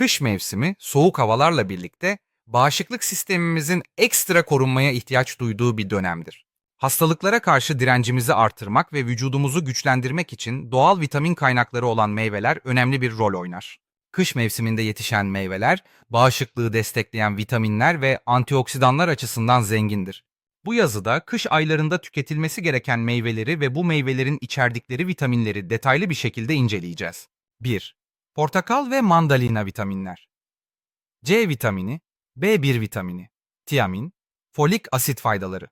Kış mevsimi soğuk havalarla birlikte bağışıklık sistemimizin ekstra korunmaya ihtiyaç duyduğu bir dönemdir. Hastalıklara karşı direncimizi artırmak ve vücudumuzu güçlendirmek için doğal vitamin kaynakları olan meyveler önemli bir rol oynar. Kış mevsiminde yetişen meyveler, bağışıklığı destekleyen vitaminler ve antioksidanlar açısından zengindir. Bu yazıda kış aylarında tüketilmesi gereken meyveleri ve bu meyvelerin içerdikleri vitaminleri detaylı bir şekilde inceleyeceğiz. 1. Portakal ve mandalina vitaminler. C vitamini, B1 vitamini, tiamin, folik asit faydaları.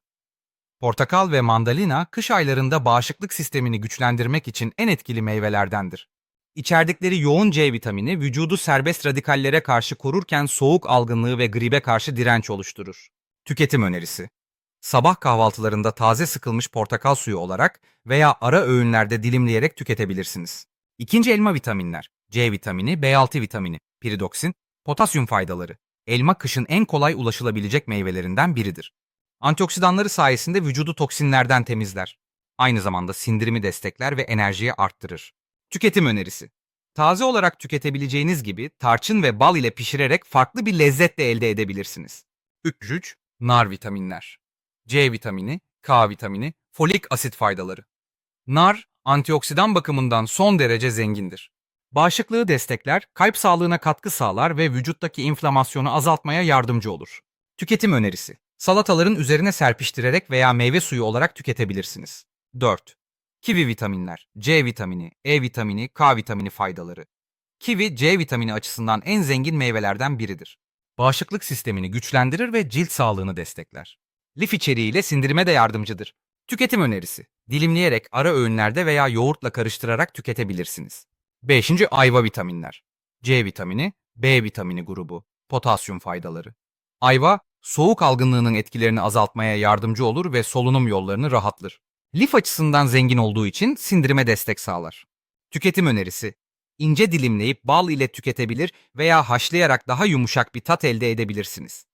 Portakal ve mandalina kış aylarında bağışıklık sistemini güçlendirmek için en etkili meyvelerdendir. İçerdikleri yoğun C vitamini vücudu serbest radikallere karşı korurken soğuk algınlığı ve gribe karşı direnç oluşturur. Tüketim önerisi. Sabah kahvaltılarında taze sıkılmış portakal suyu olarak veya ara öğünlerde dilimleyerek tüketebilirsiniz. İkinci elma vitaminler. C vitamini, B6 vitamini, piridoksin, potasyum faydaları. Elma kışın en kolay ulaşılabilecek meyvelerinden biridir. Antioksidanları sayesinde vücudu toksinlerden temizler. Aynı zamanda sindirimi destekler ve enerjiyi arttırır. Tüketim önerisi. Taze olarak tüketebileceğiniz gibi tarçın ve bal ile pişirerek farklı bir lezzet de elde edebilirsiniz. 3. Nar vitaminler. C vitamini, K vitamini, folik asit faydaları. Nar, antioksidan bakımından son derece zengindir. Bağışıklığı destekler, kalp sağlığına katkı sağlar ve vücuttaki inflamasyonu azaltmaya yardımcı olur. Tüketim önerisi. Salataların üzerine serpiştirerek veya meyve suyu olarak tüketebilirsiniz. 4. Kivi vitaminler. C vitamini, E vitamini, K vitamini faydaları. Kivi, C vitamini açısından en zengin meyvelerden biridir. Bağışıklık sistemini güçlendirir ve cilt sağlığını destekler. Lif içeriğiyle sindirime de yardımcıdır. Tüketim önerisi. Dilimleyerek ara öğünlerde veya yoğurtla karıştırarak tüketebilirsiniz. 5. Ayva vitaminler. C vitamini, B vitamini grubu, potasyum faydaları. Ayva, soğuk algınlığının etkilerini azaltmaya yardımcı olur ve solunum yollarını rahatlatır. Lif açısından zengin olduğu için sindirime destek sağlar. Tüketim önerisi. İnce dilimleyip bal ile tüketebilir veya haşlayarak daha yumuşak bir tat elde edebilirsiniz.